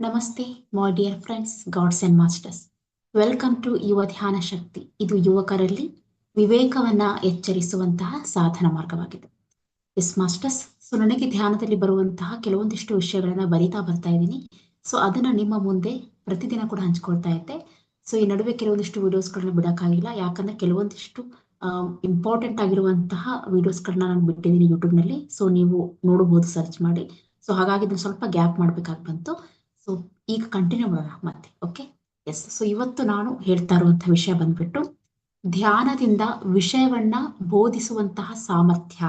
ನಮಸ್ತೆ my dear friends gods and masters welcome to Yuva Dhyana Shakti ಇದು ಯುವಕರಲ್ಲಿ ವಿವೇಕವನ್ನ ಎಚ್ಚರಿಸುವಂತಹ ಸಾಧನ ಮಾರ್ಗವಾಗಿದೆ. ಎಸ್ ಮಾಸ್ಟರ್ಸ್ ಸೊ ನನಗೆ ಧ್ಯಾನದಲ್ಲಿ ಬರುವಂತಹ ಕೆಲವೊಂದಿಷ್ಟು ವಿಷಯಗಳನ್ನ ಬರಿತಾ ಬರ್ತಾ ಇದ್ದೀನಿ. ಸೊ ಅದನ್ನ ನಿಮ್ಮ ಮುಂದೆ ಪ್ರತಿದಿನ ಕೂಡ ಹಂಚ್ಕೊಳ್ತಾ ಇದ್ದೆ. ಸೊ ಈ ನಡುವೆ ಕೆಲವೊಂದಿಷ್ಟು ವಿಡಿಯೋಸ್ಗಳನ್ನ ಬಿಡೋಕ್ಕಾಗಿಲ್ಲ. ಯಾಕಂದ್ರೆ ಕೆಲವೊಂದಿಷ್ಟು ಇಂಪಾರ್ಟೆಂಟ್ ಆಗಿರುವಂತಹ ವಿಡಿಯೋಸ್ಗಳನ್ನ ನಾನು ಬಿಟ್ಟಿದ್ದೀನಿ ಯೂಟ್ಯೂಬ್ನಲ್ಲಿ ಸೊ ನೀವು ನೋಡಬಹುದು ಸರ್ಚ್ ಮಾಡಿ. ಸೊ ಹಾಗಾಗಿ ಸ್ವಲ್ಪ ಗ್ಯಾಪ್ ಮಾಡ್ಬೇಕಾಗಿ ಬಂತು. ಸೊ ಈಗ ಕಂಟಿನ್ಯೂ ಮಾಡೋಣ ಮತ್ತೆ ಓಕೆ ಎಸ್ ಸೊ ಇವತ್ತು ನಾನು ಹೇಳ್ತಾ ಇರುವಂತಹ ವಿಷಯ ಬಂದ್ಬಿಟ್ಟು, ಧ್ಯಾನದಿಂದ ವಿಷಯವನ್ನ ಬೋಧಿಸುವಂತಹ ಸಾಮರ್ಥ್ಯ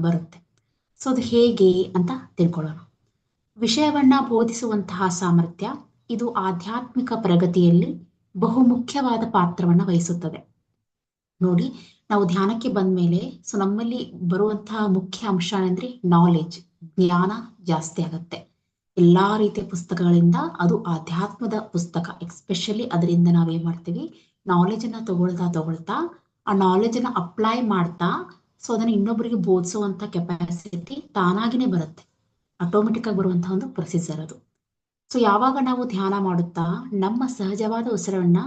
ಬರುತ್ತೆ. ಸೊ ಅದು ಹೇಗೆ ಅಂತ ತಿಳ್ಕೊಳ್ಳೋಣ. ವಿಷಯವನ್ನ ಬೋಧಿಸುವಂತಹ ಸಾಮರ್ಥ್ಯ, ಇದು ಆಧ್ಯಾತ್ಮಿಕ ಪ್ರಗತಿಯಲ್ಲಿ ಬಹುಮುಖ್ಯವಾದ ಪಾತ್ರವನ್ನ ವಹಿಸುತ್ತದೆ. ನೋಡಿ, ನಾವು ಧ್ಯಾನಕ್ಕೆ ಬಂದ ಮೇಲೆ ಸೊ ನಮ್ಮಲ್ಲಿ ಬರುವಂತಹ ಮುಖ್ಯ ಅಂಶ ಅಂದ್ರೆ ನಾಲೆಜ್ ಜ್ಞಾನ ಜಾಸ್ತಿ ಆಗತ್ತೆ. ಎಲ್ಲಾ ರೀತಿಯ ಪುಸ್ತಕಗಳಿಂದ ಅದು ಆಧ್ಯಾತ್ಮದ ಪುಸ್ತಕ. ಎಕ್ಸ್ಪೆಷಲಿ ಅದರಿಂದ ನಾವೇನ್ ಮಾಡ್ತೀವಿ? ನಾಲೆಜ್ ಅನ್ನ ತಗೊಳ್ತಾ ತಗೊಳ್ತಾ, ಆ ನಾಲೆಜ್ ಅನ್ನ ಅಪ್ಲೈ ಮಾಡ್ತಾ ಸೊ ಅದನ್ನ ಇನ್ನೊಬ್ಬರಿಗೆ ಬೋಧಿಸುವಂತ ಕೆಪಾಸಿಟಿ ತಾನಾಗಿನೇ ಬರುತ್ತೆ. ಆಟೋಮೆಟಿಕ್ ಆಗಿ ಬರುವಂತಹ ಒಂದು ಪ್ರೊಸೀಜರ್ ಅದು. ಸೊ ಯಾವಾಗ ನಾವು ಧ್ಯಾನ ಮಾಡುತ್ತಾ, ನಮ್ಮ ಸಹಜವಾದ ಉಸಿರನ್ನ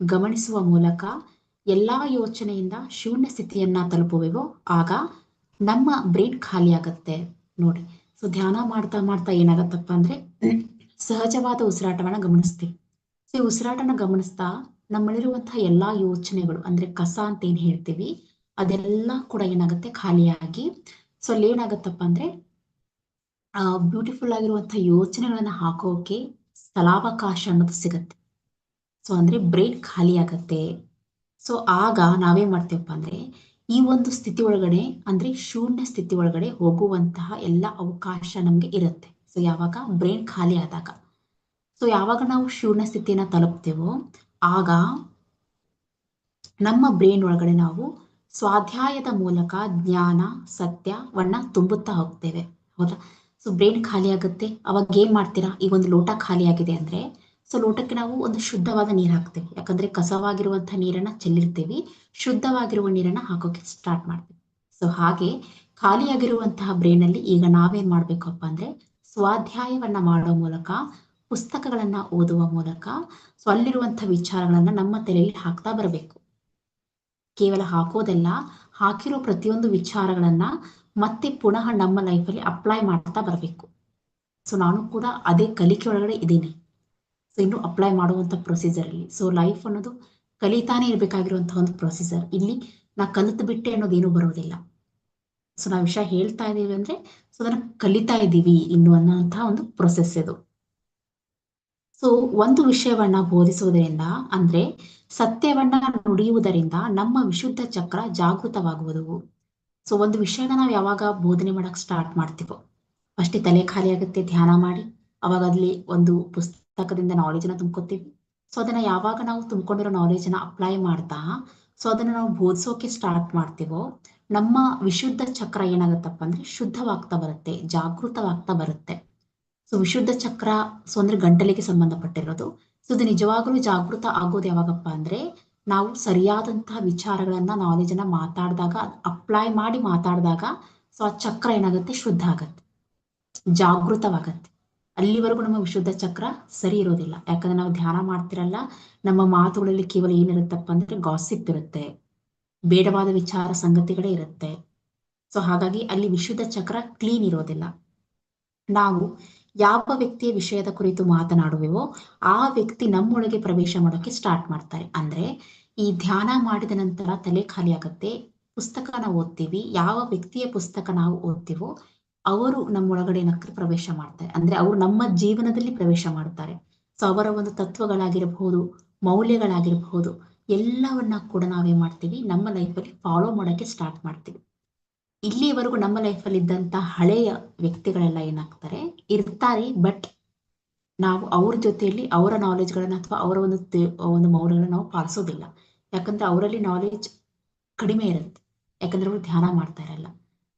ಗಮನಿಸುವ ಮೂಲಕ ಎಲ್ಲಾ ಯೋಚನೆಯಿಂದ ಶೂನ್ಯ ಸ್ಥಿತಿಯನ್ನ ತಲುಪುವೆವೋ, ಆಗ ನಮ್ಮ ಬ್ರೈನ್ ಖಾಲಿ ಆಗತ್ತೆ ನೋಡಿ ಸೊ ಧ್ಯಾನ ಮಾಡ್ತಾ ಮಾಡ್ತಾ ಏನಾಗತ್ತಪ್ಪ ಅಂದ್ರೆ ಸಹಜವಾದ ಉಸಿರಾಟವನ್ನ ಗಮನಿಸ್ತೀವಿ. ಸೊ ಈ ಉಸಿರಾಟನ ಗಮನಿಸ್ತಾ ನಮ್ಮಲ್ಲಿರುವಂತಹ ಎಲ್ಲಾ ಯೋಚನೆಗಳು ಅಂದ್ರೆ ಕಸ ಅಂತ ಏನ್ ಹೇಳ್ತೀವಿ ಅದೆಲ್ಲ ಕೂಡ ಏನಾಗುತ್ತೆ ಖಾಲಿಯಾಗಿ. ಸೊ ಅಲ್ಲಿ ಏನಾಗತ್ತಪ್ಪ ಅಂದ್ರೆ ಆ ಬ್ಯೂಟಿಫುಲ್ ಆಗಿರುವಂತಹ ಯೋಚನೆಗಳನ್ನ ಹಾಕೋಕೆ ಸ್ಥಳಾವಕಾಶ ಅನ್ನೋದು ಸಿಗತ್ತೆ. ಸೊ ಅಂದ್ರೆ ಬ್ರೈನ್ ಖಾಲಿ ಆಗತ್ತೆ ಸೊ ಆಗ ನಾವೇನ್ ಮಾಡ್ತೀವಪ್ಪ ಅಂದ್ರೆ ಈ ಒಂದು ಸ್ಥಿತಿ ಒಳಗಡೆ, ಅಂದ್ರೆ ಶೂನ್ಯ ಸ್ಥಿತಿ ಒಳಗಡೆ ಹೋಗುವಂತಹ ಎಲ್ಲ ಅವಕಾಶ ನಮ್ಗೆ ಇರುತ್ತೆ. ಸೊ ಯಾವಾಗ? ಬ್ರೈನ್ ಖಾಲಿ ಆದಾಗ. ಸೊ ಯಾವಾಗ ನಾವು ಶೂನ್ಯ ಸ್ಥಿತಿಯನ್ನ ತಲುಪ್ತೇವೋ, ಆಗ ನಮ್ಮ ಬ್ರೈನ್ ಒಳಗಡೆ ನಾವು ಸ್ವಾಧ್ಯಾಯದ ಮೂಲಕ ಜ್ಞಾನ ಸತ್ಯವನ್ನ ತುಂಬುತ್ತಾ ಹೋಗ್ತೇವೆ. ಹೌದಾ? ಸೊ ಬ್ರೈನ್ ಖಾಲಿ ಆಗುತ್ತೆ. ಅವಾಗ ಏನ್ ಮಾಡ್ತೀರಾ? ಈ ಒಂದು ಲೋಟ ಖಾಲಿ ಆಗಿದೆ ಅಂದ್ರೆ ಸೊ ಲೋಟಕ್ಕೆ ನಾವು ಒಂದು ಶುದ್ಧವಾದ ನೀರು ಹಾಕ್ತೇವೆ. ಯಾಕಂದ್ರೆ ಕಸವಾಗಿರುವಂತಹ ನೀರನ್ನ ಚೆಲ್ಲಿರ್ತೀವಿ. ಶುದ್ಧವಾಗಿರುವ ನೀರನ್ನ ಹಾಕೋಕೆ ಸ್ಟಾರ್ಟ್ ಮಾಡ್ತೀವಿ. ಸೊ ಹಾಗೆ ಖಾಲಿಯಾಗಿರುವಂತಹ ಬ್ರೈನ್ ಅಲ್ಲಿ ಈಗ ನಾವೇನ್ ಮಾಡ್ಬೇಕಪ್ಪ ಅಂದ್ರೆ ಸ್ವಾಧ್ಯಾಯವನ್ನ ಮಾಡೋ ಮೂಲಕ, ಪುಸ್ತಕಗಳನ್ನ ಓದುವ ಮೂಲಕ, ಸೊ ಅಲ್ಲಿರುವಂತಹ ವಿಚಾರಗಳನ್ನ ನಮ್ಮ ತಲೆಯಲ್ಲಿ ಹಾಕ್ತಾ ಬರಬೇಕು. ಕೇವಲ ಹಾಕೋದಲ್ಲ, ಹಾಕಿರೋ ಪ್ರತಿಯೊಂದು ವಿಚಾರಗಳನ್ನ ಮತ್ತೆ ಪುನಃ ನಮ್ಮ ಲೈಫಲ್ಲಿ ಅಪ್ಲೈ ಮಾಡ್ತಾ ಬರಬೇಕು. ಸೊ ನಾನು ಕೂಡ ಅದೇ ಕಲಿಕೆ ಒಳಗಡೆ ಇದ್ದೀನಿ. ಇನ್ನು ಅಪ್ಲೈ ಮಾಡುವಂತ ಪ್ರೊಸೀಜರ್ ಇಲ್ಲಿ ಸೊ ಲೈಫ್ ಅನ್ನೋದು ಕಲಿತಾನೆ ಇರಬೇಕಾಗಿರುವಂತಹ ಒಂದು ಪ್ರೊಸೀಜರ್ ಇಲ್ಲಿ ನಾ ಕಲಿತು ಬಿಟ್ಟೆ ಅನ್ನೋದೇನು ಬರೋದಿಲ್ಲ. ಸೊ ನಾವು ವಿಷಯ ಹೇಳ್ತಾ ಇದ್ದೀವಿ ಅಂದ್ರೆ ಸೊ ಅದನ್ನ ಕಲಿತಾ ಇದ್ದೀವಿ ಇನ್ನು ಅನ್ನೋಂತಹ ಒಂದು ಪ್ರೊಸೆಸ್ ಇದು. ಸೊ ಒಂದು ವಿಷಯವನ್ನ ಬೋಧಿಸುವುದರಿಂದ ಅಂದ್ರೆ, ಸತ್ಯವನ್ನ ನುಡಿಯುವುದರಿಂದ ನಮ್ಮ ವಿಶುದ್ಧ ಚಕ್ರ ಜಾಗೃತವಾಗುವುದು. ಸೊ ಒಂದು ವಿಷಯನ ನಾವು ಯಾವಾಗ ಬೋಧನೆ ಮಾಡಕ್ ಸ್ಟಾರ್ಟ್ ಮಾಡ್ತೀವೋ, ಅಷ್ಟೇ ತಲೆ ಖಾಲಿ ಆಗುತ್ತೆ, ಧ್ಯಾನ ಮಾಡಿ. ಅವಾಗ ಅಲ್ಲಿ ಒಂದು ಪುಸ್ತಕದಿಂದ ನಾಲೆಜ್ ಅನ್ನ ತುಂಬ್ಕೋತೀವಿ. ಸೊ ಅದನ್ನ ಯಾವಾಗ ನಾವು ತುಂಬ್ಕೊಂಡಿರೋ ನಾಲೆಜ್ ಅನ್ನ ಅಪ್ಲೈ ಮಾಡ್ತಾ ಸೊ ಅದನ್ನ ನಾವು ಬೋಧಿಸೋಕೆ ಸ್ಟಾರ್ಟ್ ಮಾಡ್ತೀವೋ, ನಮ್ಮ ವಿಶುದ್ಧ ಚಕ್ರ ಏನಾಗತ್ತಪ್ಪ ಅಂದ್ರೆ ಶುದ್ಧವಾಗ್ತಾ ಬರುತ್ತೆ, ಜಾಗೃತವಾಗ್ತಾ ಬರುತ್ತೆ. ಸೊ ವಿಶುದ್ಧ ಚಕ್ರ ಸೊ ಅಂದ್ರೆ ಗಂಟಲಿಗೆ ಸಂಬಂಧಪಟ್ಟಿರೋದು. ಸೊ ಇದು ನಿಜವಾಗ್ಲೂ ಜಾಗೃತ ಆಗೋದು ಯಾವಾಗಪ್ಪ ಅಂದ್ರೆ, ನಾವು ಸರಿಯಾದಂತಹ ವಿಚಾರಗಳನ್ನ ನಾಲೆಜ್ ಅನ್ನ ಮಾತಾಡಿದಾಗ ಅಪ್ಲೈ ಮಾಡಿ ಮಾತಾಡಿದಾಗ ಸೊ ಆ ಚಕ್ರ ಏನಾಗುತ್ತೆ? ಶುದ್ಧ ಆಗತ್ತೆ. ಜಾಗೃತವಾಗತ್ತೆ. ಅಲ್ಲಿವರೆಗೂ ನಮ್ಮ ವಿಶುದ್ಧ ಚಕ್ರ ಸರಿ ಇರೋದಿಲ್ಲ. ಯಾಕಂದ್ರೆ ನಾವು ಧ್ಯಾನ ಮಾಡ್ತಿರಲ್ಲ, ನಮ್ಮ ಮಾತುಗಳಲ್ಲಿ ಕೇವಲ ಏನಿರುತ್ತಪ್ಪ ಅಂದ್ರೆ ಗಾಸಿಪ್ ಇರುತ್ತೆ. ಬೇಡವಾದ ವಿಚಾರ ಸಂಗತಿಗಳೇ ಇರುತ್ತೆ. ಸೊ ಹಾಗಾಗಿ ಅಲ್ಲಿ ವಿಶುದ್ಧ ಚಕ್ರ ಕ್ಲೀನ್ ಇರೋದಿಲ್ಲ. ನಾವು ಯಾವ ವ್ಯಕ್ತಿಯ ವಿಷಯದ ಕುರಿತು ಮಾತನಾಡುವೆವೋ ಆ ವ್ಯಕ್ತಿ ನಮ್ಮೊಳಗೆ ಪ್ರವೇಶ ಮಾಡೋಕೆ ಸ್ಟಾರ್ಟ್ ಮಾಡ್ತಾರೆ. ಅಂದ್ರೆ ಈ ಧ್ಯಾನ ಮಾಡಿದ ನಂತರ ತಲೆ ಖಾಲಿ ಆಗತ್ತೆ ಪುಸ್ತಕನ ಓದ್ತೀವಿ, ಯಾವ ವ್ಯಕ್ತಿಯ ಪುಸ್ತಕ ನಾವು ಓದ್ತೀವೋ ಅವರು ನಮ್ಮೊಳಗಡೆ ನಕ್ರ ಪ್ರವೇಶ ಮಾಡ್ತಾರೆ. ಅಂದ್ರೆ ಅವರು ನಮ್ಮ ಜೀವನದಲ್ಲಿ ಪ್ರವೇಶ ಮಾಡ್ತಾರೆ. ಸೊ ಅವರ ಒಂದು ತತ್ವಗಳಾಗಿರಬಹುದು, ಮೌಲ್ಯಗಳಾಗಿರಬಹುದು, ಎಲ್ಲವನ್ನ ಕೂಡ ನಾವೇನ್ ಮಾಡ್ತೀವಿ. ನಮ್ಮ ಲೈಫಲ್ಲಿ ಫಾಲೋ ಮಾಡೋಕೆ ಸ್ಟಾರ್ಟ್ ಮಾಡ್ತೀವಿ. ಇಲ್ಲಿವರೆಗೂ ನಮ್ಮ ಲೈಫಲ್ಲಿ ಇದ್ದಂತ ಹಳೆಯ ವ್ಯಕ್ತಿಗಳೆಲ್ಲ ಏನಾಗ್ತಾರೆ? ಇರ್ತಾರೆ ಬಟ್ ನಾವು ಅವ್ರ ಜೊತೆಯಲ್ಲಿ ಅವರ ನಾಲೆಜ್ಗಳನ್ನ ಅಥವಾ ಅವರ ಒಂದು ಒಂದು ಮೌಲ್ಯಗಳನ್ನ ನಾವು ಪಾಲಿಸೋದಿಲ್ಲ. ಯಾಕಂದ್ರೆ ಅವರಲ್ಲಿ ನಾಲೆಜ್ ಕಡಿಮೆ ಇರುತ್ತೆ. ಯಾಕಂದ್ರೆ ಅವರು ಧ್ಯಾನ ಮಾಡ್ತಾ ಇರಲ್ಲ.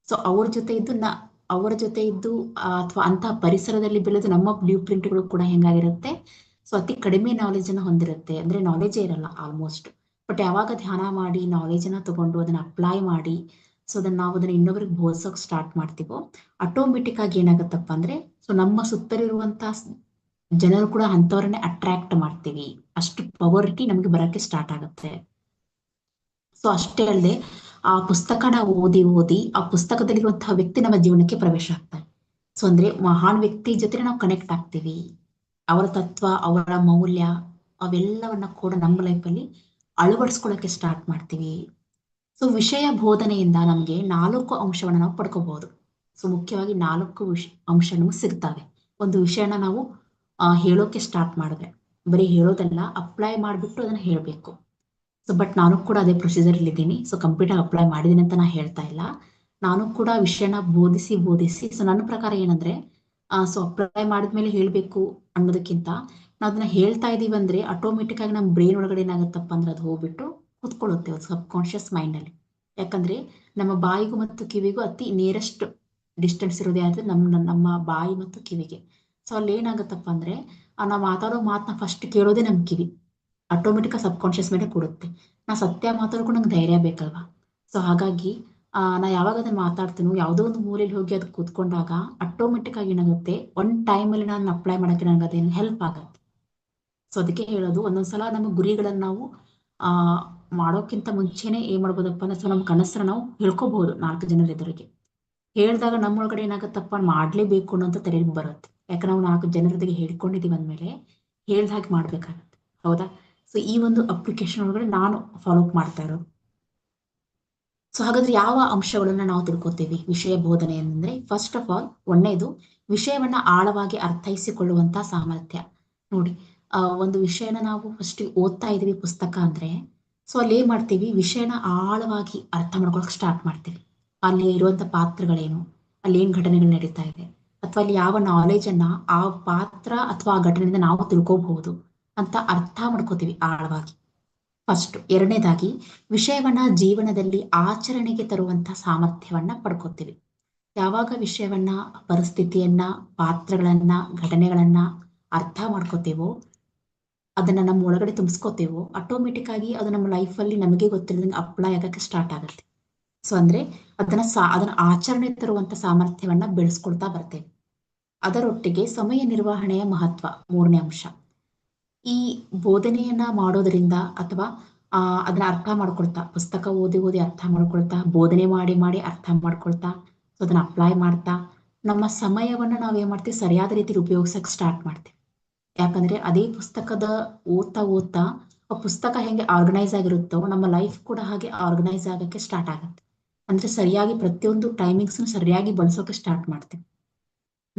ಸೊ ಅವ್ರ ಜೊತೆ ಇದ್ದು ನಾ ಅವರ ಜೊತೆ ಇದ್ದು ಅಥವಾ ಅಂತಹ ಪರಿಸರದಲ್ಲಿ ಬೆಳೆದು ನಮ್ಮ ಬ್ಲೂ ಪ್ರಿಂಟ್ಗಳು ಕೂಡ ಹೆಂಗಾಗಿರುತ್ತೆ? ಸೊ ಅತಿ ಕಡಿಮೆ ನಾಲೆಜ್ ಅನ್ನ ಹೊಂದಿರುತ್ತೆ. ಅಂದ್ರೆ ನಾಲೆಜೇ ಇರಲ್ಲ ಆಲ್ಮೋಸ್ಟ್ ಬಟ್ ಯಾವಾಗ ಧ್ಯಾನ ಮಾಡಿ ನಾಲೆಜ್ ಅನ್ನ ತಗೊಂಡು ಅದನ್ನ ಅಪ್ಲೈ ಮಾಡಿ ಸೊ ಅದನ್ನ ನಾವು ಅದನ್ನ ಇನ್ನೊಬ್ರಿಗೆ ಬೋಧಿಸೋಕ್ ಸ್ಟಾರ್ಟ್ ಮಾಡ್ತೀವೋ ಆಟೋಮೆಟಿಕ್ ಆಗಿ ಏನಾಗತ್ತಪ್ಪ ಅಂದ್ರೆ ಸೊ ನಮ್ಮ ಸುತ್ತಲಿರುವಂತ ಜನರು ಕೂಡ ಅಂಥವ್ರನ್ನೇ ಅಟ್ರಾಕ್ಟ್ ಮಾಡ್ತೀವಿ. ಅಷ್ಟು ಪವರ್ಟಿ ನಮ್ಗೆ ಬರಕ್ಕೆ ಸ್ಟಾರ್ಟ್ ಆಗುತ್ತೆ. ಸೊ ಅಷ್ಟೇ ಅಲ್ಲದೆ ಆ ಪುಸ್ತಕನ ಓದಿ ಓದಿ ಆ ಪುಸ್ತಕದಲ್ಲಿರುವಂತಹ ವ್ಯಕ್ತಿ ನಮ್ಮ ಜೀವನಕ್ಕೆ ಪ್ರವೇಶ ಆಗ್ತಾರೆ ಸೊ ಅಂದ್ರೆ ಮಹಾನ್ ವ್ಯಕ್ತಿ ಜೊತೆ ನಾವು ಕನೆಕ್ಟ್ ಆಗ್ತೀವಿ. ಅವರ ತತ್ವ, ಅವರ ಮೌಲ್ಯ ಅವೆಲ್ಲವನ್ನ ಕೂಡ ನಮ್ಮ ಲೈಫಲ್ಲಿ ಅಳವಡಿಸ್ಕೊಳಕ್ಕೆ ಸ್ಟಾರ್ಟ್ ಮಾಡ್ತೀವಿ. ಸೊ ವಿಷಯ ಬೋಧನೆಯಿಂದ ನಮಗೆ ನಾಲ್ಕು ಅಂಶವನ್ನ ನಾವು ಪಡ್ಕೋಬಹುದು ಸೊ ಮುಖ್ಯವಾಗಿ ನಾಲ್ಕು ವಿಷ ಅಂಶ ಸಿಗ್ತವೆ. ಒಂದು ವಿಷಯನ ನಾವು ಹೇಳೋಕೆ ಸ್ಟಾರ್ಟ್ ಮಾಡಿದ್ರೆ ಬರೀ ಹೇಳೋದಲ್ಲ ಅಪ್ಲೈ ಮಾಡಿಬಿಟ್ಟು ಅದನ್ನ ಹೇಳಬೇಕು. ಸೊ ಬಟ್ ನಾನು ಕೂಡ ಅದೇ ಪ್ರೊಸೀಜರ್ ಇದ್ದೀನಿ ಸೊ ಕಂಪ್ಯೂಟರ್ ಅಪ್ಲೈ ಮಾಡಿದ್ದೀನಿ ಅಂತ ನಾನು ಹೇಳ್ತಾ ಇಲ್ಲ ನಾನು ಕೂಡ ವಿಷಯನ ಬೋಧಿಸಿ ಬೋಧಿಸಿ ಸೊ ನನ್ನ ಪ್ರಕಾರ ಏನಂದ್ರೆ ಸೊ ಅಪ್ಲೈ ಮಾಡಿದ್ಮೇಲೆ ಹೇಳಬೇಕು ಅನ್ನೋದಕ್ಕಿಂತ ನಾವು ಅದನ್ನ ಹೇಳ್ತಾ ಇದೀವಿ ಅಂದ್ರೆ ಆಟೋಮೆಟಿಕ್ ಆಗಿ ನಮ್ಮ ಬ್ರೈನ್ ಒಳಗಡೆ ಏನಾಗುತ್ತಪ್ಪ ಅಂದ್ರೆ ಅದು ಹೋಗ್ಬಿಟ್ಟು ಕುತ್ಕೊಳ್ಳುತ್ತೆ ಸಬ್ ಕಾನ್ಶಿಯಸ್ ಮೈಂಡ್ ಅಲ್ಲಿ ಯಾಕಂದ್ರೆ ನಮ್ಮ ಬಾಯಿಗೂ ಮತ್ತು ಕಿವಿಗೂ ಅತಿ ನಿಯರೆಸ್ಟ್ ಡಿಸ್ಟೆನ್ಸ್ ಇರೋದೇ ಆದ್ರೆ ನಮ್ಮ ನಮ್ಮ ಬಾಯಿ ಮತ್ತು ಕಿವಿಗೆ ಸೊ ಅಲ್ಲಿ ಏನಾಗುತ್ತಪ್ಪ ಅಂದ್ರೆ ನಾವು ಮಾತಾಡೋ ಮಾತನ್ನ ಫಸ್ಟ್ ಕೇಳೋದೇ ನಮ್ಮ ಕಿವಿ ಆಟೋಮೆಟಿಕ್ ಸಬ್ ಕಾನ್ಷಿಯಸ್ ಮೇಲೆ ಕೊಡುತ್ತೆ. ನಾ ಸತ್ಯ ಮಾತಾಡೋಕ್ಕೂ ನಂಗೆ ಧೈರ್ಯ ಬೇಕಲ್ವಾ? ಸೊ ಹಾಗಾಗಿ ನಾ ಯಾವಾಗ ಅದನ್ನ ಮಾತಾಡ್ತೀನೋ. ಯಾವುದೋ ಒಂದು ಮೂಲೆಯಲ್ಲಿ ಹೋಗಿ ಅದು ಕೂತ್ಕೊಂಡಾಗ ಆಟೋಮೆಟಿಕ್ ಆಗಿ ಏನಾಗುತ್ತೆ? ಒನ್ ಟೈಮಲ್ಲಿ ನಾನು ಅಪ್ಲೈ ಮಾಡೋಕ್ಕೆ ನನಗೆ ಅದೇನು ಹೆಲ್ಪ್ ಆಗುತ್ತೆ. ಸೊ ಅದಕ್ಕೆ ಹೇಳೋದು, ಒಂದೊಂದ್ಸಲ ನಮ್ಮ ಗುರಿಗಳನ್ನು ನಾವು, ಆ, ಮಾಡೋಕ್ಕಿಂತ ಮುಂಚೆನೆ ಏನ್ ಮಾಡ್ಬೋದಪ್ಪ ಅಂದ್ರೆ, ಸೊ, ನಮ್ಮ ಕನಸನ್ನ ನಾವು ಹೇಳ್ಕೋಬಹುದು ನಾಲ್ಕು ಜನರ ಎದುರಿಗೆ. ಹೇಳಿದಾಗ ನಮ್ಮೊಳಗಡೆ ಏನಾಗುತ್ತಪ್ಪ? ಮಾಡ್ಲೇಬೇಕು ಅಂತ ತಲೆಗೆ ಬರುತ್ತೆ. ಯಾಕೆ ನಾವು ನಾಲ್ಕು ಜನರ ಎದುರಿಗೆ ಹೇಳ್ಕೊಂಡಿದೀವಿ ಅಂದ್ಮೇಲೆ, ಹೇಳ್ದ ಹಾಗೆ ಮಾಡ್ಬೇಕಾಗತ್ತೆ. ಹೌದಾ? ಸೊ ಈ ಒಂದು ಅಪ್ಲಿಕೇಶನ್ ಒಳಗಡೆ ನಾನು ಫಾಲೋ ಅಪ್ ಮಾಡ್ತಾ ಇರೋದು. ಸೊ ಹಾಗಾದ್ರೆ ಯಾವ ಅಂಶಗಳನ್ನ ನಾವು ತಿಳ್ಕೊತೀವಿ? ವಿಷಯ ಬೋಧನೆ ಅಂದ್ರೆ ಫಸ್ಟ್ ಆಫ್ ಆಲ್ ಒಂದನೇದು, ವಿಷಯವನ್ನ ಆಳವಾಗಿ ಅರ್ಥೈಸಿಕೊಳ್ಳುವಂತ ಸಾಮರ್ಥ್ಯ. ನೋಡಿ ಒಂದು ವಿಷಯನ ನಾವು ಫಸ್ಟ್ ಓದ್ತಾ ಇದೀವಿ ಪುಸ್ತಕ ಅಂದ್ರೆ ಸೊ ಅಲ್ಲಿ ಏನ್ ಮಾಡ್ತೀವಿ? ವಿಷಯನ ಆಳವಾಗಿ ಅರ್ಥ ಮಾಡ್ಕೊಳಕ್ ಸ್ಟಾರ್ಟ್ ಮಾಡ್ತೀವಿ. ಅಲ್ಲಿ ಇರುವಂತ ಪಾತ್ರಗಳೇನು? ಅಲ್ಲಿ ಏನ್ ಘಟನೆಗಳು ನಡೀತಾ ಇದೆ? ಅಥವಾ ಅಲ್ಲಿ ಯಾವ ನಾಲೆಜ್ ಅನ್ನ ಆ ಪಾತ್ರ ಅಥವಾ ಆ ಘಟನೆಯಿಂದ ನಾವು ತಿಳ್ಕೋಬಹುದು? ಅಂತ ಅರ್ಥ ಮಾಡ್ಕೋತೀವಿ ಆಳವಾಗಿ. ಫಸ್ಟ್ ಎರಡನೇದಾಗಿ, ವಿಷಯವನ್ನ ಜೀವನದಲ್ಲಿ ಆಚರಣೆಗೆ ತರುವಂತ ಸಾಮರ್ಥ್ಯವನ್ನ ಪಡ್ಕೋತೀವಿ. ಯಾವಾಗ ವಿಷಯವನ್ನ, ಪರಿಸ್ಥಿತಿಯನ್ನ, ಪಾತ್ರಗಳನ್ನ, ಘಟನೆಗಳನ್ನ ಅರ್ಥ ಮಾಡ್ಕೋತೀವೋ, ಅದನ್ನ ನಮ್ಮ ಒಳಗಡೆ ತುಂಬಿಸ್ಕೋತೀವೋ ಆಟೋಮೆಟಿಕ್ ಆಗಿ ಅದು ನಮ್ಮ ಲೈಫಲ್ಲಿ ನಮಗೆ ಗೊತ್ತಿಲ್ಲದಂಗೆ ಅಪ್ಲೈ ಆಗಕ್ಕೆ ಸ್ಟಾರ್ಟ್ ಆಗುತ್ತೆ. ಸೊ ಅಂದ್ರೆ ಅದನ್ನ ಸಾ, ಅದನ್ನ ಆಚರಣೆ ತರುವಂತ ಸಾಮರ್ಥ್ಯವನ್ನ ಬೆಳೆಸ್ಕೊಳ್ತಾ ಬರ್ತೇವೆ. ಅದರೊಟ್ಟಿಗೆ ಸಮಯ ನಿರ್ವಹಣೆಯ ಮಹತ್ವ ಮೂರನೇ ಅಂಶ. ಈ ಬೋಧನೆಯನ್ನ ಮಾಡೋದ್ರಿಂದ ಅಥವಾ, ಆ, ಅದನ್ನ ಅರ್ಥ ಮಾಡ್ಕೊಳ್ತಾ, ಪುಸ್ತಕ ಓದಿ ಓದಿ ಅರ್ಥ ಮಾಡ್ಕೊಳ್ತಾ, ಬೋಧನೆ ಮಾಡಿ ಮಾಡಿ ಅರ್ಥ ಮಾಡ್ಕೊಳ್ತಾ, ಸೊ ಅದನ್ನ ಅಪ್ಲೈ ಮಾಡ್ತಾ, ನಮ್ಮ ಸಮಯವನ್ನ ನಾವೇನ್ ಮಾಡ್ತೀವಿ, ಸರಿಯಾದ ರೀತಿಲಿ ಉಪಯೋಗಿಸಕ್ ಸ್ಟಾರ್ಟ್ ಮಾಡ್ತೀವಿ. ಯಾಕಂದ್ರೆ ಅದೇ ಪುಸ್ತಕದ ಓದ್ತಾ ಓದ್ತಾ, ಆ ಪುಸ್ತಕ ಹೆಂಗೆ ಆರ್ಗನೈಸ್ ಆಗಿರುತ್ತೋ, ನಮ್ಮ ಲೈಫ್ ಕೂಡ ಹಾಗೆ ಆರ್ಗನೈಸ್ ಆಗಕ್ಕೆ ಸ್ಟಾರ್ಟ್ ಆಗುತ್ತೆ. ಅಂದ್ರೆ ಸರಿಯಾಗಿ ಪ್ರತಿಯೊಂದು ಟೈಮಿಂಗ್ಸ್ ಸರಿಯಾಗಿ ಬಳಸೋಕೆ ಸ್ಟಾರ್ಟ್ ಮಾಡ್ತೀವಿ.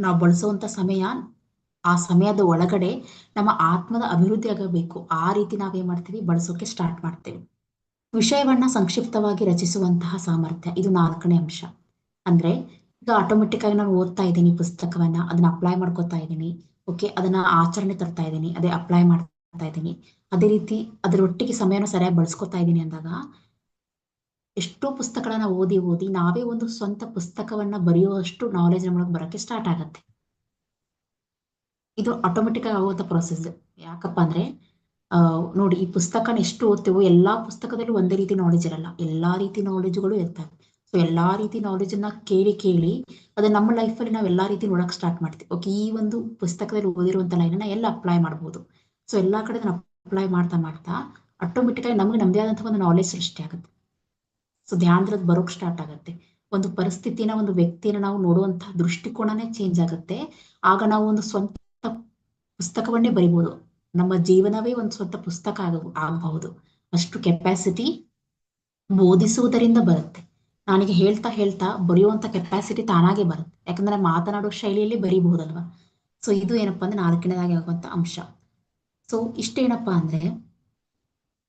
ನಾವು ಬಳಸುವಂತ ಸಮಯ ಆ ಸಮಯದ ಒಳಗಡೆ ನಮ್ಮ ಆತ್ಮದ ಅಭಿವೃದ್ಧಿ ಆಗಬೇಕು. ಆ ರೀತಿ ನಾವೇನ್ ಮಾಡ್ತೀವಿ? ಬಳಸೋಕೆ ಸ್ಟಾರ್ಟ್ ಮಾಡ್ತೇವೆ. ವಿಷಯವನ್ನ ಸಂಕ್ಷಿಪ್ತವಾಗಿ ರಚಿಸುವಂತಹ ಸಾಮರ್ಥ್ಯ ಇದು ನಾಲ್ಕನೇ ಅಂಶ. ಅಂದ್ರೆ ಈಗ ಆಟೋಮೆಟಿಕ್ ಆಗಿ ನಾನು ಓದ್ತಾ ಇದ್ದೀನಿ ಪುಸ್ತಕವನ್ನ, ಅದನ್ನ ಅಪ್ಲೈ ಮಾಡ್ಕೊತಾ ಇದ್ದೀನಿ. ಓಕೆ ಅದನ್ನ ಆಚರಣೆ ತರ್ತಾ ಇದ್ದೀನಿ, ಅದೇ ಅಪ್ಲೈ ಮಾಡ್ತಾ ಇದ್ದೀನಿ. ಅದೇ ರೀತಿ ಅದರೊಟ್ಟಿಗೆ ಸಮಯನ ಸರಿಯಾಗಿ ಬಳಸ್ಕೊತಾ ಇದ್ದೀನಿ ಅಂದಾಗ ಎಷ್ಟೋ ಪುಸ್ತಕಗಳನ್ನ ಓದಿ ಓದಿ ನಾವೇ ಒಂದು ಸ್ವಂತ ಪುಸ್ತಕವನ್ನ ಬರೆಯುವಷ್ಟು ನಾಲೆಜ್ ನಮ್ಮೊಳಗೆ ಬರೋಕೆ ಸ್ಟಾರ್ಟ್ ಆಗತ್ತೆ. ಇದು ಆಟೋಮೆಟಿಕ್ ಆಗಿ ಆಗುವಂತ ಪ್ರೊಸೆಸ್ ಯಾಕಪ್ಪ ಅಂದ್ರೆ ನೋಡಿ ಈ ಪುಸ್ತಕನ ಎಷ್ಟು ಓದ್ತೀವೋ ಎಲ್ಲಾ ಪುಸ್ತಕದಲ್ಲೂ ಒಂದೇ ರೀತಿ ನಾಲೆಜ್ ಇರಲ್ಲ. ಎಲ್ಲಾ ರೀತಿ ನಾಲೆಜ್ಗಳು ಇರ್ತವೆ. ಸೊ ಎಲ್ಲಾ ರೀತಿ ನಾಲೆಜ್ ಅನ್ನ ಕೇಳಿ ಕೇಳಿ ಅದು ನಮ್ಮ ಲೈಫಲ್ಲಿ ನಾವು ಎಲ್ಲಾ ರೀತಿ ನೋಡಕ್ ಸ್ಟಾರ್ಟ್ ಮಾಡ್ತೀವಿ. ಓಕೆ ಈ ಒಂದು ಪುಸ್ತಕದಲ್ಲಿ ಓದಿರುವಂತ ಲೈನ್ ಎಲ್ಲ ಅಪ್ಲೈ ಮಾಡಬಹುದು ಸೊ ಎಲ್ಲಾ ಕಡೆ ಅಪ್ಲೈ ಮಾಡ್ತಾ ಮಾಡ್ತಾ ಆಟೋಮೆಟಿಕ್ ಆಗಿ ನಮಗೆ ನಮ್ದೇ ಆದಂತಹ ಒಂದು ನಾಲೆಜ್ ಸೃಷ್ಟಿ ಆಗುತ್ತೆ. ಸೊ ಧ್ಯಾನದ್ರದ್ದು ಬರೋಕ್ ಸ್ಟಾರ್ಟ್ ಆಗುತ್ತೆ. ಒಂದು ಪರಿಸ್ಥಿತಿನ, ಒಂದು ವ್ಯಕ್ತಿನ ನಾವು ನೋಡುವಂತಹ ದೃಷ್ಟಿಕೋನನೇ ಚೇಂಜ್ ಆಗುತ್ತೆ. ಆಗ ನಾವು ಒಂದು ಸ್ವಂತ ಪುಸ್ತಕವನ್ನೇ ಬರಿಬಹುದು ನಮ್ಮ ಜೀವನವೇ ಒಂದು ಸ್ವಂತ ಪುಸ್ತಕ ಆಗ, ಆಗಬಹುದು. ಅಷ್ಟು ಕೆಪಾಸಿಟಿ ಬೋಧಿಸುವುದರಿಂದ ಬರುತ್ತೆ. ನನಗೆ ಹೇಳ್ತಾ ಹೇಳ್ತಾ ಬರೆಯುವಂತ ಕೆಪಾಸಿಟಿ ತಾನಾಗೆ ಬರುತ್ತೆ. ಯಾಕಂದ್ರೆ ಮಾತನಾಡೋ ಶೈಲಿಯಲ್ಲಿ ಬರೀಬಹುದಲ್ವಾ? ಸೊ ಇದು ಏನಪ್ಪಾ ಅಂದ್ರೆ ನಾಲ್ಕನೇದಾಗಿ ಆಗುವಂತ ಅಂಶ. ಸೊ ಇಷ್ಟೇನಪ್ಪಾ ಅಂದ್ರೆ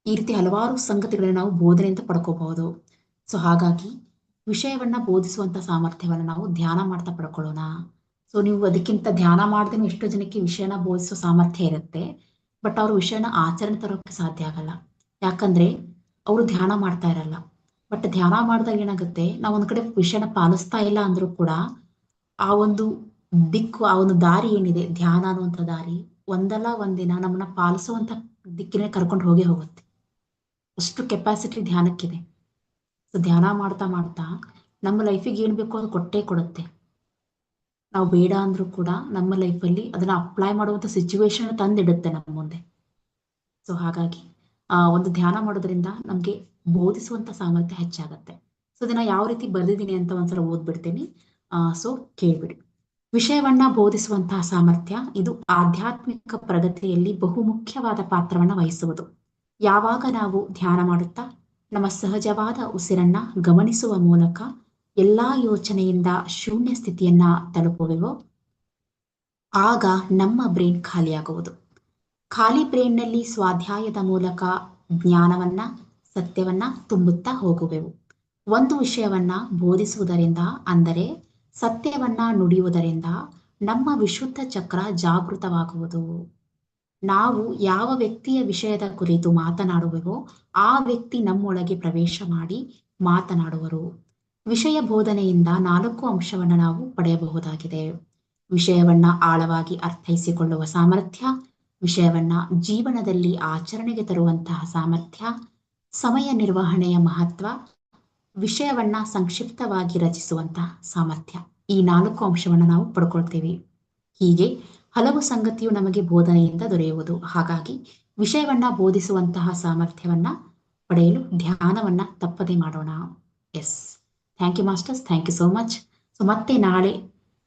ಈ ರೀತಿ ಹಲವಾರು ಸಂಗತಿಗಳನ್ನ ನಾವು ಬೋಧನೆಯಿಂದ ಪಡ್ಕೋಬಹುದು. ಸೊ ಹಾಗಾಗಿ ವಿಷಯವನ್ನ ಬೋಧಿಸುವಂತ ಸಾಮರ್ಥ್ಯವನ್ನ ನಾವು ಧ್ಯಾನ ಮಾಡ್ತಾ ಪಡ್ಕೊಳ್ಳೋಣ. ಸೊ ನೀವು ಅದಕ್ಕಿಂತ ಧ್ಯಾನ ಮಾಡ್ದೇನು ಎಷ್ಟೋ ಜನಕ್ಕೆ ವಿಷಯನ ಬೋಧಿಸೋ ಸಾಮರ್ಥ್ಯ ಇರುತ್ತೆ. ಬಟ್ ಅವ್ರ ವಿಷಯನ ಆಚರಣೆ ತರೋಕೆ ಸಾಧ್ಯ ಆಗಲ್ಲ. ಯಾಕಂದ್ರೆ ಅವರು ಧ್ಯಾನ ಮಾಡ್ತಾ ಇರಲ್ಲ. ಬಟ್ ಧ್ಯಾನ ಮಾಡಿದಾಗ ಏನಾಗುತ್ತೆ? ನಾವು ಒಂದ್ ಕಡೆ ವಿಷಯನ ಪಾಲಿಸ್ತಾ ಇಲ್ಲ ಅಂದ್ರೂ ಕೂಡ ಆ ಒಂದು ದಿಕ್ಕು, ಆ ಒಂದು ದಾರಿ ಏನಿದೆ? ಧ್ಯಾನ ಅನ್ನುವಂಥ ದಾರಿ ಒಂದಲ್ಲ ಒಂದಿನ ನಮ್ಮನ್ನ ಪಾಲಿಸುವಂತ ದಿಕ್ಕಿನೇ ಕರ್ಕೊಂಡು ಹೋಗೇ ಹೋಗುತ್ತೆ. ಅಷ್ಟು ಕೆಪಾಸಿಟಿ ಧ್ಯಾನಕ್ಕಿದೆ. ಸೊ ಧ್ಯಾನ ಮಾಡ್ತಾ ಮಾಡ್ತಾ ನಮ್ಮ ಲೈಫಿಗೆ ಏನ್ ಬೇಕೋ ಅದು ಕೊಟ್ಟೇ ಕೊಡುತ್ತೆ. ನಾವು ಬೇಡ ಅಂದ್ರೂ ಕೂಡ ನಮ್ಮ ಲೈಫಲ್ಲಿ ಅದನ್ನ ಅಪ್ಲೈ ಮಾಡುವಂತ ಸಿಚುವೇಶನ್ ತಂದಿಡುತ್ತೆ ನಮ್ಮ ಮುಂದೆ. ಸೊ ಹಾಗಾಗಿ, ಆ, ಒಂದು ಧ್ಯಾನ ಮಾಡೋದ್ರಿಂದ ನಮ್ಗೆ ಬೋಧಿಸುವಂತ ಸಾಮರ್ಥ್ಯ ಹೆಚ್ಚಾಗತ್ತೆ. ಸೊ ಇದನ್ನ ಯಾವ ರೀತಿ ಬರೆದಿದ್ದೀನಿ ಅಂತ ಒಂದ್ಸಲ ಓದ್ಬಿಡ್ತೀನಿ. ಆ ಸೊ ಕೇಳ್ಬಿಡಿ. ವಿಷಯವನ್ನ ಬೋಧಿಸುವಂತಹ ಸಾಮರ್ಥ್ಯ ಇದು ಆಧ್ಯಾತ್ಮಿಕ ಪ್ರಗತಿಯಲ್ಲಿ ಬಹುಮುಖ್ಯವಾದ ಪಾತ್ರವನ್ನ ವಹಿಸುವುದು. ಯಾವಾಗ ನಾವು ಧ್ಯಾನ ಮಾಡುತ್ತಾ, ನಮ್ಮ ಸಹಜವಾದ ಉಸಿರನ್ನ ಗಮನಿಸುವ ಮೂಲಕ ಎಲ್ಲಾ ಯೋಚನೆಯಿಂದ ಶೂನ್ಯ ಸ್ಥಿತಿಯನ್ನ ತಲುಪುವೆವೋ, ಆಗ ನಮ್ಮ ಬ್ರೈನ್ ಖಾಲಿಯಾಗುವುದು. ಖಾಲಿ ಬ್ರೈನ್ನಲ್ಲಿ ಸ್ವಾಧ್ಯಾಯದ ಮೂಲಕ ಜ್ಞಾನವನ್ನ, ಸತ್ಯವನ್ನ ತುಂಬುತ್ತಾ ಹೋಗುವೆವು. ಒಂದು ವಿಷಯವನ್ನ ಬೋಧಿಸುವುದರಿಂದ, ಅಂದರೆ ಸತ್ಯವನ್ನ ನುಡಿಯುವುದರಿಂದ ನಮ್ಮ ವಿಶುದ್ಧ ಚಕ್ರ ಜಾಗೃತವಾಗುವುದು. ನಾವು ಯಾವ ವ್ಯಕ್ತಿಯ ವಿಷಯದ ಕುರಿತು ಮಾತನಾಡುವೆವೋ, ಆ ವ್ಯಕ್ತಿ ನಮ್ಮೊಳಗೆ ಪ್ರವೇಶ ಮಾಡಿ ಮಾತನಾಡುವರು. ವಿಷಯ ಬೋಧನೆಯಿಂದ ನಾಲ್ಕು ಅಂಶವನ್ನು ನಾವು ಪಡೆಯಬಹುದಾಗಿದೆ. ವಿಷಯವನ್ನ ಆಳವಾಗಿ ಅರ್ಥೈಸಿಕೊಳ್ಳುವ ಸಾಮರ್ಥ್ಯ, ವಿಷಯವನ್ನ ಜೀವನದಲ್ಲಿ ಆಚರಣೆಗೆ ತರುವಂತಹ ಸಾಮರ್ಥ್ಯ, ಸಮಯ ನಿರ್ವಹಣೆಯ ಮಹತ್ವ, ವಿಷಯವನ್ನ ಸಂಕ್ಷಿಪ್ತವಾಗಿ ರಚಿಸುವಂತಹ ಸಾಮರ್ಥ್ಯ. ಈ ನಾಲ್ಕು ಅಂಶವನ್ನು ನಾವು ಪಡ್ಕೊಳ್ತೇವೆ. ಹೀಗೆ ಹಲವು ಸಂಗತಿಯು ನಮಗೆ ಬೋಧನೆಯಿಂದ ದೊರೆಯುವುದು. ಹಾಗಾಗಿ ವಿಷಯವನ್ನ ಬೋಧಿಸುವಂತಹ ಸಾಮರ್ಥ್ಯವನ್ನ ಪಡೆಯಲು ಧ್ಯಾನವನ್ನ ತಪ್ಪದೆ ಮಾಡೋಣ. Yes. Thank you masters thank you so much so ಮತ್ತೆ ನಾಳೆ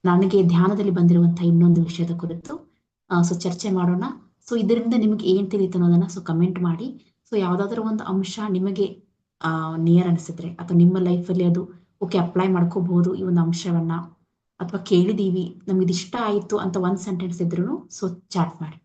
ನನಗೆ ಧ್ಯಾನದಲ್ಲಿ ಬಂದಿರುವಂತಹ ಇನ್ನೊಂದು ವಿಷಯದ ಕುರಿತು ಸೊ ಚರ್ಚೆ ಮಾಡೋಣ. ಸೊ ಇದರಿಂದ ನಿಮ್ಗೆ ಏನ್ ತಿಳಿತು ಅನ್ನೋದನ್ನ ಸೊ ಕಮೆಂಟ್ ಮಾಡಿ. ಸೊ ಯಾವ್ದಾದ್ರು ಒಂದು ಅಂಶ ನಿಮಗೆ, ಆ ನಿಯರ್ ಅನಿಸಿದ್ರೆ ಅಥವಾ ನಿಮ್ಮ ಲೈಫಲ್ಲಿ ಅದು ಓಕೆ ಅಪ್ಲೈ ಮಾಡ್ಕೋಬಹುದು ಈ ಒಂದು ಅಂಶವನ್ನ. ಅಥವಾ ಕೇಳಿದೀವಿ ನಮ್ಗೆ ಇಷ್ಟ ಆಯ್ತು ಅಂತ ಒಂದ್ ಸೆಂಟೆನ್ಸ್ ಇದ್ರು ಸೊ ಚಾಟ್ ಮಾಡಿ.